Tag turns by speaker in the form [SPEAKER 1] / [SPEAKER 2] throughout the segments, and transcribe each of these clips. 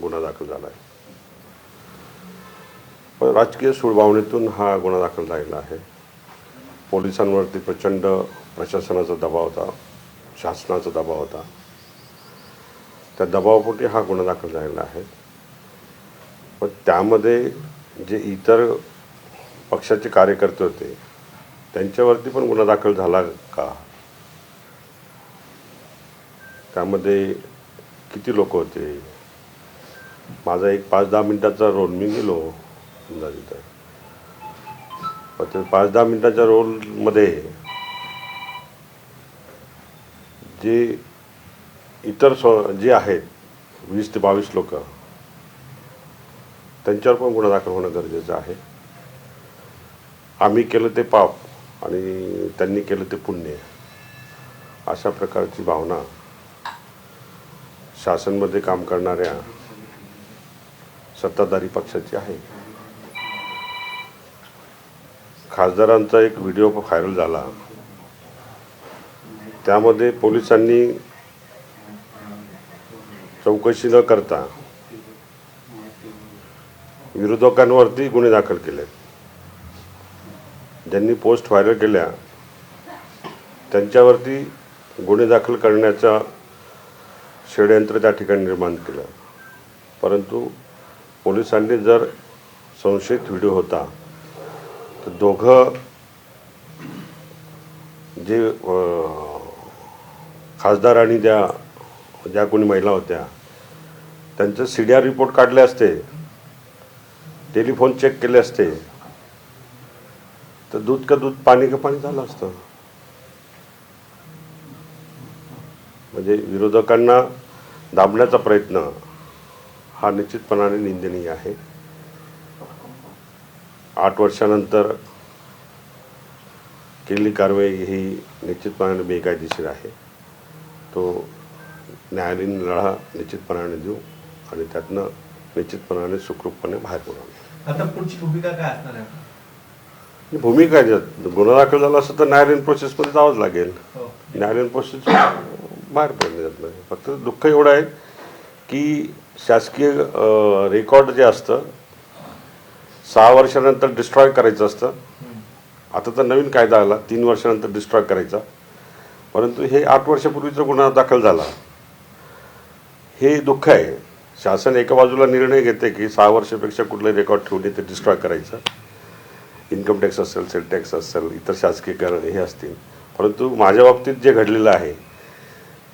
[SPEAKER 1] गुन्हा दाखल झाला आहे. पण राजकीय सुळबावणीतून हा गुन्हा दाखल झालेला आहे. पोलिसांवरती प्रचंड प्रशासनाचा दबाव होता शासनाचा दबाव होता. त्या दबावापोटी हा गुन्हा दाखल झालेला आहे. पण त्यामध्ये जे इतर पक्षाचे कार्यकर्ते होते त्यांच्यावरती पण गुन्हा दाखल झाला का? त्यामध्ये किती लोक होते? माझा एक पाच दहा मिनिटाचा रोल मी गेलो समजा तिथं ते पाच दहा मिनिटाच्या रोलमध्ये जे इतर स्व जे आहेत वीस ते बावीस लोक त्यांच्यावर पण गुन्हा दाखल होणं गरजेचं आहे. आम्ही केलं ते पाप आणि त्यांनी केलं ते पुण्य. अशा प्रकारची भावना शासनमध्ये काम करणाऱ्या सत्ताधारी पक्षाची आहे. खासदारांचा एक व्हिडिओ व्हायरल झाला. त्यामध्ये पोलिसांनी चौकशी न करता विरोधकांवरती गुन्हे दाखल केले. ज्यांनी पोस्ट व्हायरल केल्या त्यांच्यावरती गुन्हे दाखल करण्याचा षडयंत्र त्या ठिकाणी निर्माण केलं. परंतु पोलिसांनी जर संशयित व्हिडिओ होता तर दोघं जे खासदार आणि ज्या ज्या कोणी महिला होत्या त्यांचं सी डी आर रिपोर्ट काढले असते टेलिफोन चेक केले असते तर दूध का दूध पाणी का पाणी झालं असतं. म्हणजे विरोधकांना दाबण्याचा प्रयत्न हा निश्चितपणाने निंदनीय आहे. आठ वर्षानंतर केलेली कारवाई ही निश्चितपणाने बेकायदेशीर आहे. तो न्यायालयीन लढा निश्चितपणाने देऊ आणि त्यातनं निश्चितपणाने सुखरूपपणे बाहेर पडू.
[SPEAKER 2] आता पुढची भूमिका काय असणार आहे
[SPEAKER 1] भूमिका गुन्हा दाखल झाला असं तर न्यायालयीन प्रोसेसमध्ये जावंच लागेल.
[SPEAKER 2] हो.
[SPEAKER 1] न्यायालयीन प्रोसेस बाहेर पडणे जात नाही. फक्त दुःख एवढं आहे की शासकीय रेकॉर्ड जे असतं सहा वर्षानंतर डिस्ट्रॉय करायचं असतं. आता तर नवीन कायदा आला तीन वर्षानंतर डिस्ट्रॉय करायचा. परंतु हे आठ वर्षापूर्वीचा गुन्हा दाखल झाला. हे दुःख आहे. शासन एका बाजूला निर्णय घेते की सहा वर्षापेक्षा कुठले रेकॉर्ड ठेवणे ते डिस्ट्रॉय करायचं. इन्कम टॅक्स असेल सेल टॅक्स असेल इतर शासकीय कर हे असतील. परंतु माझ्या बाबतीत जे घडलेलं आहे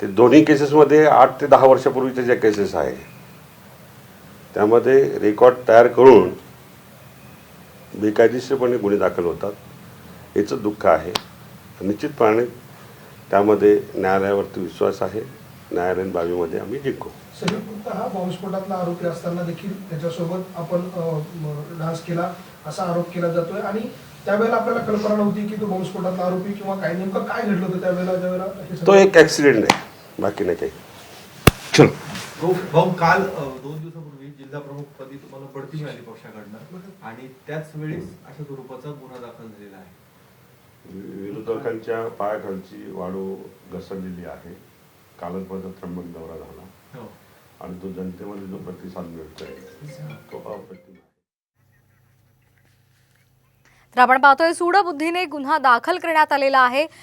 [SPEAKER 1] ते दोन्ही केसेसमध्ये आठ ते दहा वर्षापूर्वीच्या ज्या केसेस आहे त्यामध्ये रेकॉर्ड तयार करून बेकायदेशीरपणे गुन्हे दाखल होतात. याचं दुःख आहे. निश्चितपणे त्यामध्ये न्यायालयावरती विश्वास आहे. न्यायालयीन बाबीमध्ये आम्ही जिंकू.
[SPEAKER 3] हा बॉम्बस्फोटातला आरोपी असताना देखील त्याच्यासोबत आपण डान्स केला असा आरोप केला जातोय. आणि त्यावेळेला आपल्याला कल्पना नव्हती की तो बॉम्बस्फोटातला आरोपी किंवा काय नेमकं काय घडलं होतं त्यावेळेला त्यावेळेला हे
[SPEAKER 1] तो एक ॲक्सिडेंट आहे. बाकी नाही काही. चलो.
[SPEAKER 2] भाऊ भाऊ काल दोन दिवसापूर्वी जिल्हा प्रमुख पदी तुम्हाला बढती मिळाली पक्षाकडनं. आणि त्याच वेळेस अशा स्वरूपाचा गुन्हा दाखल झालेला आहे.
[SPEAKER 1] विरोधकांच्या पायाखालची वाळू घसरलेली आहे. कालच माझा त्र्यंबक दौरा झाला.
[SPEAKER 2] हो.
[SPEAKER 1] आणि तो जनतेमध्ये जो प्रतिसाद मिळतोय तो अप्रतिम आहे.
[SPEAKER 4] तर आपण पाहतोय सूडबुद्धीने गुन्हा दाखल करण्यात आलेला आहे.